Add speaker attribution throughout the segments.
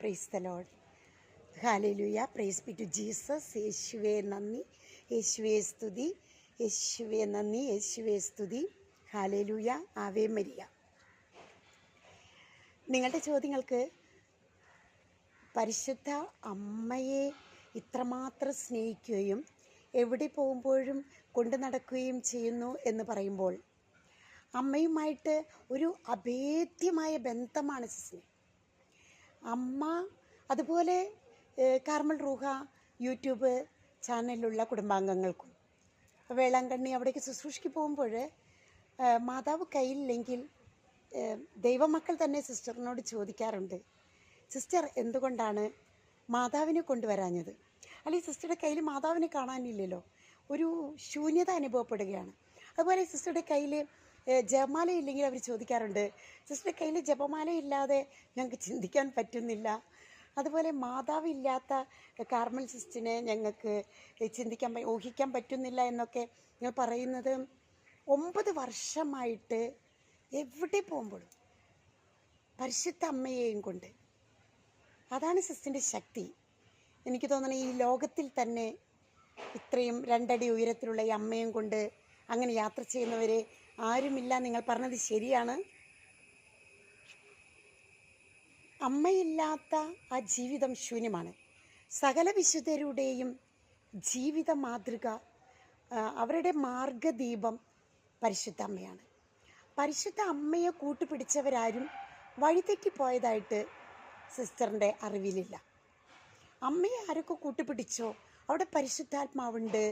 Speaker 1: Price തലോൾ hallelujah praise be to Jesus യേശുവേ നന്ദി. യേശുവേ സ്തുതി. യേശുവേ നന്ദി. യേശുവേ സ്തുതി. ഹാലലുയ ആവേ മരിയ നിങ്ങളുടെ ചോദ്യങ്ങൾക്ക് പരിശുദ്ധ അമ്മയെ ഇത്രമാത്രം സ്നേഹിക്കുകയും എവിടെ പോകുമ്പോഴും കൊണ്ടു നടക്കുകയും ചെയ്യുന്നു എന്ന് പറയുമ്പോൾ അമ്മയുമായിട്ട് ഒരു അഭേദ്യമായ ബന്ധമാണ് സിസിന്. അമ്മ അതുപോലെ കാർമൽ റൂഹ യൂട്യൂബ് ചാനലിലുള്ള കുടുംബാംഗങ്ങൾക്കും. വേളാങ്കണ്ണി അവിടേക്ക് ശുശ്രൂഷയ്ക്ക് പോകുമ്പോൾ മാതാവ് കയ്യിലില്ലെങ്കിൽ ദൈവമക്കൾ തന്നെ സിസ്റ്ററിനോട് ചോദിക്കാറുണ്ട് സിസ്റ്റർ എന്തുകൊണ്ടാണ് മാതാവിനെ കൊണ്ടുവരാഞ്ഞത്? അല്ലെങ്കിൽ സിസ്റ്ററുടെ കയ്യിൽ മാതാവിനെ കാണാനില്ലല്ലോ. ഒരു ശൂന്യത അനുഭവപ്പെടുകയാണ്. അതുപോലെ സിസ്റ്ററുടെ കയ്യിൽ ജപമാല ഇല്ലെങ്കിൽ അവർ ചോദിക്കാറുണ്ട് സിസ്റ്റർ കയ്യിൽ ജപമാല ഇല്ലാതെ ഞങ്ങൾക്ക് ചിന്തിക്കാൻ പറ്റുന്നില്ല. അതുപോലെ മാതാവില്ലാത്ത കാർമൽ സിസ്റ്റിനെ ഞങ്ങൾക്ക് ചിന്തിക്കാൻ ഊഹിക്കാൻ പറ്റുന്നില്ല എന്നൊക്കെ ഞങ്ങൾ പറയുന്നത് ഒമ്പത് വർഷമായിട്ട് എവിടെ പോകുമ്പോഴും പരിശുദ്ധ അമ്മയെയും കൊണ്ട്. അതാണ് സിസ്റ്റിന്റെ ശക്തി. എനിക്ക് തോന്നുന്നത് ഈ ലോകത്തിൽ തന്നെ ഇത്രയും രണ്ടടി ഉയരത്തിലുള്ള ഈ അമ്മയും കൊണ്ട് അങ്ങനെ യാത്ര ചെയ്യുന്നവരെ ആരുമില്ല. നിങ്ങൾ പറഞ്ഞത് ശരിയാണ്. അമ്മയില്ലാത്ത ആ ജീവിതം ശൂന്യമാണ്. സകല വിശുദ്ധരുടെയും ജീവിത മാതൃക അവരുടെ മാർഗദീപം പരിശുദ്ധ അമ്മയാണ്. പരിശുദ്ധ അമ്മയെ കൂട്ടുപിടിച്ചവരാരും വഴിതെറ്റിപ്പോയതായിട്ട് സിസ്റ്ററിന്റെ അറിവിലില്ല. അമ്മയെ ആരൊക്കെ കൂട്ടുപിടിച്ചോ അവിടെ പരിശുദ്ധാത്മാവുണ്ട്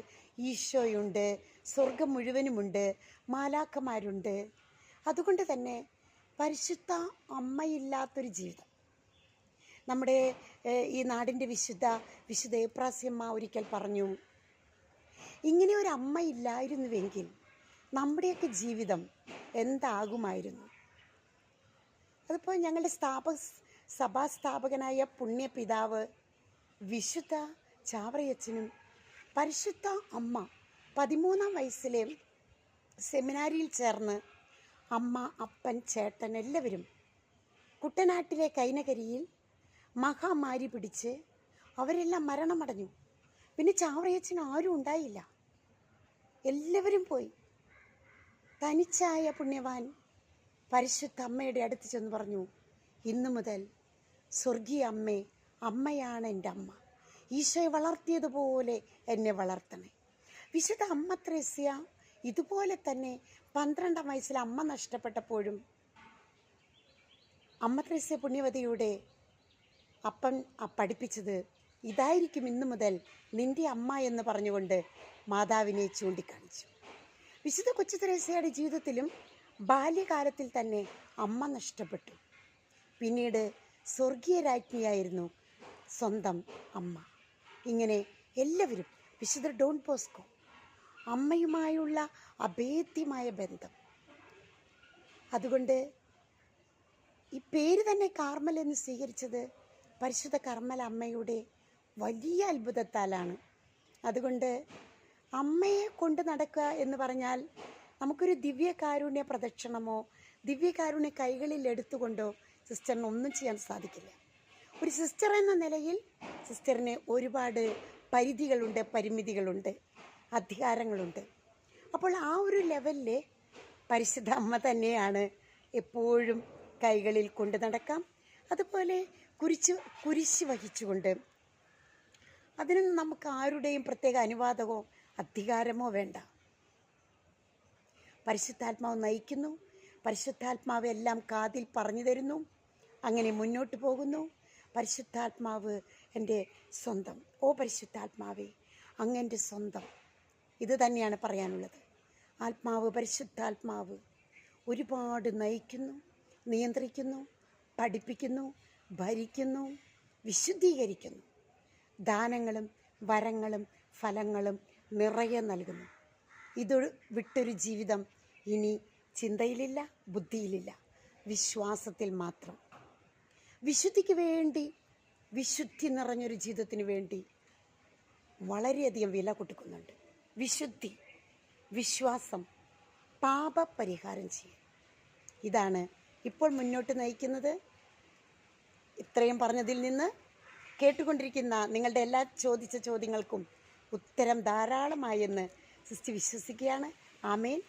Speaker 1: ഈശോയുണ്ട് സ്വർഗം മുഴുവനുമുണ്ട് മാലാക്കന്മാരുണ്ട് അതുകൊണ്ട് തന്നെ പരിശുദ്ധ അമ്മയില്ലാത്തൊരു ജീവിതം. നമ്മുടെ ഈ നാടിന്റെ വിശുദ്ധ വിശുദ്ധ ഏപ്രാസ്യമ്മ ഒരിക്കൽ പറഞ്ഞു ഇങ്ങനെ ഒരു അമ്മ ഇല്ലായിരുന്നുവെങ്കിൽ നമ്മുടെയൊക്കെ ജീവിതം എന്താകുമായിരുന്നു? അതിപ്പോൾ ഞങ്ങളുടെ സ്ഥാപക സഭാസ്ഥാപകനായ പുണ്യപിതാവ് വിശുദ്ധ ചാവറയച്ചനും പരിശുദ്ധ അമ്മ പതിമൂന്നാം വയസ്സിലെ സെമിനാരിയിൽ ചേർന്ന് അമ്മ അപ്പൻ ചേട്ടൻ എല്ലാവരും കുട്ടനാട്ടിലെ കൈനകരിയിൽ മഹാമാരി പിടിച്ച് അവരെല്ലാം മരണമടഞ്ഞു. പിന്നെ ചാവറയച്ചന് ആരും ഉണ്ടായില്ല. എല്ലാവരും പോയി. തനിച്ചായ പുണ്യവാൻ പരിശുദ്ധ അമ്മയുടെ അടുത്ത് ചെന്ന് പറഞ്ഞു ഇന്നു മുതൽ സ്വർഗീയ അമ്മേ അമ്മയാണ് എന്റെ അമ്മ. ഈശോയെ വളർത്തിയതുപോലെ എന്നെ വളർത്തണേ. വിശുദ്ധ അമ്മ ത്രേസ്യ ഇതുപോലെ തന്നെ പന്ത്രണ്ടാം വയസ്സിൽ അമ്മ നഷ്ടപ്പെട്ടപ്പോഴും അമ്മ ത്രേസ്യ പുണ്യവതിയുടെ അപ്പൻ പഠിപ്പിച്ചത് ഇതായിരിക്കും ഇന്നു മുതൽ നിന്റെ അമ്മ എന്ന് പറഞ്ഞുകൊണ്ട് മാതാവിനെ ചൂണ്ടിക്കാണിച്ചു. വിശുദ്ധ കൊച്ചു ത്രേസ്യയുടെ ജീവിതത്തിലും ബാല്യകാലത്തിൽ തന്നെ അമ്മ നഷ്ടപ്പെട്ടു. പിന്നീട് സ്വർഗീയ രാജ്ഞിയായിരുന്നു സ്വന്തം അമ്മ. ഇങ്ങനെ എല്ലാവരും വിശുദ്ധ ഡോൺ പോസ്കോ അമ്മയുമായുള്ള അഭേദ്യമായ ബന്ധം. അതുകൊണ്ട് ഈ പേര് തന്നെ കാർമൽ എന്ന് സ്വീകരിച്ചത് പരിശുദ്ധ കർമ്മൽ അമ്മയുടെ വലിയ അത്ഭുതത്താലാണ്. അതുകൊണ്ട് അമ്മയെ കൊണ്ട് നടക്കുക എന്ന് പറഞ്ഞാൽ നമുക്കൊരു ദിവ്യകാരുണ്യ പ്രദക്ഷിണമോ ദിവ്യകാരുണ്യ കൈകളിൽ എടുത്തുകൊണ്ടോ സിസ്റ്ററിന് ഒന്നും ചെയ്യാൻ സാധിക്കില്ല. ഒരു സിസ്റ്റർ എന്ന നിലയിൽ സിസ്റ്ററിന് ഒരുപാട് പരിധികളുണ്ട് പരിമിതികളുണ്ട് അധികാരങ്ങളുണ്ട്. അപ്പോൾ ആ ഒരു ലെവലിൽ പരിശുദ്ധ അമ്മ തന്നെയാണ് എപ്പോഴും കൈകളിൽ കൊണ്ടു നടക്കാം. അതുപോലെ കുരിശ് കുരിശ് വഹിച്ചുകൊണ്ട് അതിനൊന്നും നമുക്ക് ആരുടെയും പ്രത്യേക അനുവാദമോ അധികാരമോ വേണ്ട. പരിശുദ്ധാത്മാവ് നയിക്കുന്നു. പരിശുദ്ധാത്മാവ് എല്ലാം കാതിൽ പറഞ്ഞു തരുന്നു. അങ്ങനെ മുന്നോട്ട് പോകുന്നു. പരിശുദ്ധാത്മാവ് എന്റെ സ്വന്തം. ഓ പരിശുദ്ധാത്മാവേ അങ്ങെന്റെ സ്വന്തം. ഇത് തന്നെയാണ് പറയാനുള്ളത്. ആത്മാവ് പരിശുദ്ധാത്മാവ് ഒരുപാട് നയിക്കുന്നു നിയന്ത്രിക്കുന്നു പഠിപ്പിക്കുന്നു ഭരിക്കുന്നു വിശുദ്ധീകരിക്കുന്നു. ദാനങ്ങളും വരങ്ങളും ഫലങ്ങളും നിറയെ നൽകുന്നു. ഇത് വിട്ടൊരു ജീവിതം ഇനി ചിന്തയിലില്ല ബുദ്ധിയിലില്ല വിശ്വാസത്തിൽ മാത്രം. വിശുദ്ധിക്ക് വേണ്ടി വിശുദ്ധി നിറഞ്ഞൊരു ജീവിതത്തിന് വേണ്ടി വളരെയധികം വില കൊടുക്കുന്നുണ്ട്. വിശുദ്ധി വിശ്വാസം പാപപരിഹാരം ചെയ്യും ഇതാണ് ഇപ്പോൾ മുന്നോട്ട് നയിക്കുന്നത്. ഇത്രയും പറഞ്ഞതിൽ നിന്ന് കേട്ടുകൊണ്ടിരിക്കുന്ന നിങ്ങളുടെ എല്ലാ ചോദിച്ച ചോദ്യങ്ങൾക്കും ഉത്തരം ധാരാളമായെന്ന് സിസ്റ്റി വിശ്വസിക്കുകയാണ്. ആമേൻ.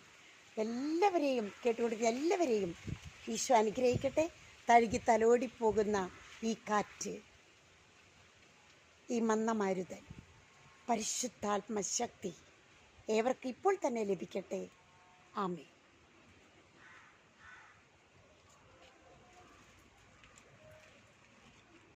Speaker 1: എല്ലാവരെയും കേട്ടുകൊണ്ടിരിക്കുന്ന എല്ലാവരെയും ഈശോ അനുഗ്രഹിക്കട്ടെ. തഴുകി തലോടിപ്പോകുന്ന ഈ കാറ്റ് ഈ മന്ദമാരുതൻ പരിശുദ്ധാത്മശക്തി ഏവർക്ക് ഇപ്പോൾ തന്നെ ലഭിക്കട്ടെ. ആമേ